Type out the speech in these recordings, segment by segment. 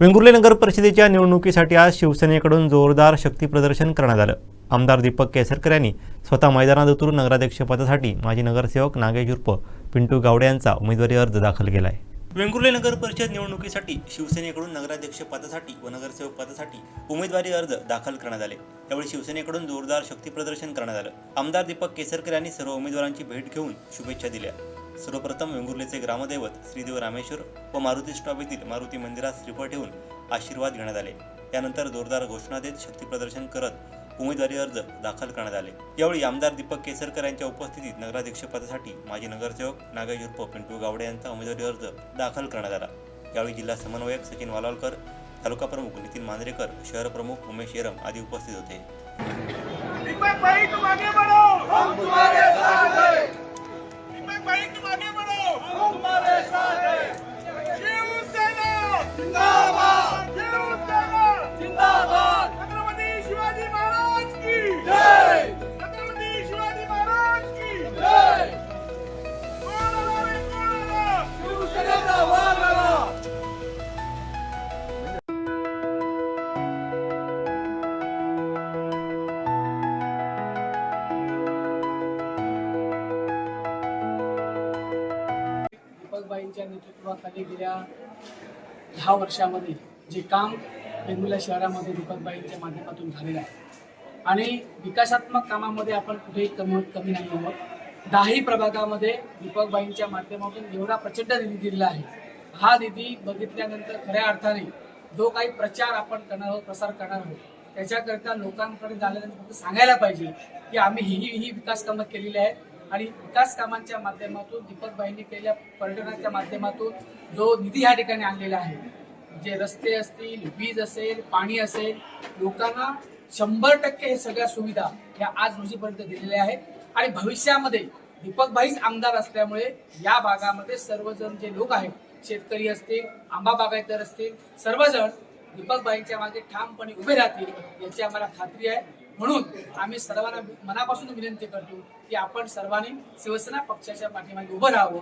वेंगुर्ले नगर परिषदेच्या निवडणुकीसाठी आज शिवसेनेकडून जोरदार शक्तीप्रदर्शन करण्यात आलं. आमदार दीपक केसरकर यांनी स्वतः मैदानात उतरून नगराध्यक्षपदासाठी माजी नगरसेवक नागेश उर्फ पिंटू गावडे यांचा उमेदवारी अर्ज दाखल केला आहे वेंगुर्ले नगर परिषद निवडणुकीसाठी शिवसेनेकडून नगराध्यक्ष पदासाठी व नगरसेवक पदासाठी उमेदवारी अर्ज दाखल करण्यात आले. यावेळी शिवसेनेकडून जोरदार शक्तीप्रदर्शन करण्यात आलं. आमदार दीपक केसरकर यांनी सर्व उमेदवारांची भेट घेऊन शुभेच्छा दिल्या. सर्वप्रथम वेंगुर्लेचे ग्रामदैवत श्रीदेव रामेश्वर व मारुती स्टॉप येथील मारुती मंदिरात श्रीफळ ठेवून आशीर्वाद घेण्यात आले. त्यानंतर जोरदार घोषणा देत शक्तीप्रदर्शन करत उमेदवारी अर्ज दाखल करण्यात आले. यावेळी आमदार दीपक केसरकर यांच्या उपस्थितीत नगराध्यक्षपदासाठी माजी नगरसेवक नागेश उर्फ पिंटू गावडे यांचा उमेदवारी अर्ज दाखल करण्यात आला. यावेळी जिल्हा समन्वयक सचिन वालावलकर तालुका प्रमुख नितीन मांजरेकर शहर प्रमुख उमेश येरम आदी उपस्थित होते. यांच्या नेतृत्वाखाली गेल्या दहा वर्षामध्ये जे काम वेंगुर्ला शहरामध्ये दीपकबाईंच्या माध्यमातून झालेलं आहे. आणि विकासात्मक कामामध्ये आपण कुठेही कमी कमी नाही आहोत. दहाही प्रभागामध्ये दीपकबाईंच्या माध्यमातून एवढा प्रचंड निधी दिलेला आहे. हा निधी बघितल्यानंतर खऱ्या अर्थाने जो काही प्रचार आपण करणार आहोत प्रसार करणार आहोत त्याच्याकरिता लोकांकडे झाल्यानंतर फक्त सांगायला पाहिजे की आम्ही ही ही विकास कामं केलेली आहेत. आणि विकास कामांच्या माध्यमातून दीपकबाईंनी केलेल्या पर्यटनाच्या माध्यमातून जो निधी या ठिकाणी आणलेला आहे जे रस्ते असतील वीज असेल पाणी असेल लोकांना शंभर टक्के हे सगळ्या सुविधा ह्या आज रोजीपर्यंत दिलेल्या आहेत. आणि भविष्यामध्ये दीपकबाईच आमदार असल्यामुळे या भागामध्ये सर्वजण जे लोक आहेत शेतकरी असतील आंबा बागायतदार असतील सर्वजण दीपकबाईंच्या मागे ठामपणे उभे राहतील याची आम्हाला खात्री आहे. म्हणून आम्ही सर्वांना मनापासून विनंती करतो की आपण सर्वांनी शिवसेना पक्षाच्या पाठीमागे उभं राहावं.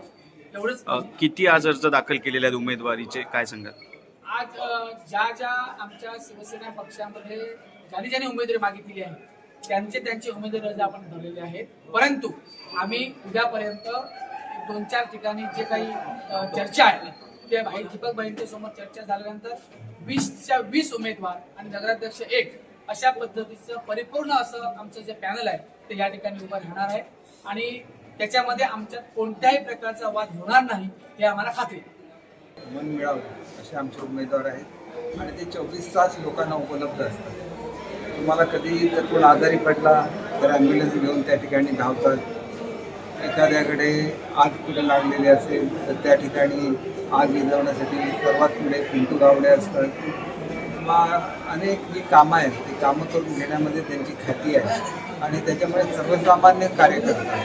एवढंच किती आज अर्ज दाखल केलेले आहेत उमेदवारीचे? काय सांगाल? आज ज्या ज्या आमच्या शिवसेना पक्षामध्ये ज्यांनी ज्यांनी उमेदवारी मागितलेली आहे त्यांचे त्यांचे उमेदवारी अर्ज आपण भरलेले आहेत. परंतु आम्ही उद्यापर्यंत दोन चार ठिकाणी जे काही चर्चा आहे ते भाई दीपक भाईंच्या समोर चर्चा झाल्यानंतर वीसच्या वीस उमेदवार आणि नगराध्यक्ष एक अशा पद्धतीचं परिपूर्ण असं आमचं जे पॅनल आहे ते या ठिकाणी उभं राहणार आहे. आणि त्याच्यामध्ये आमच्यात कोणत्याही प्रकारचा वाद होणार नाही हे आम्हाला खात्री मन मिळावं असे आमचे उमेदवार आहेत. आणि ते चोवीस तास लोकांना उपलब्ध असतात. तुम्हाला कधी जर कोण आजारी पडला तर ॲम्ब्युलन्स घेऊन त्या ठिकाणी धावतात. एखाद्याकडे आग कुठे लागलेली असेल तर त्या ठिकाणी आग विझवण्यासाठी सर्वात पुढे पिंटू गावडे असतात. किंवा अनेक जी कामं आहेत ती कामं करून घेण्यामध्ये त्यांची ख्याती आहे. आणि त्याच्यामुळे सर्वसामान्य कार्यकर्ता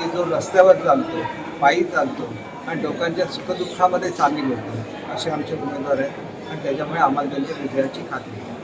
की जो रस्त्यावर चालतो पायी चालतो आणि लोकांच्या सुखदुःखामध्ये सामील होतो असे आमचे उमेदवार आहेत. आणि त्याच्यामुळे आम्हाला त्यांच्या विजयाची खात्री आहे.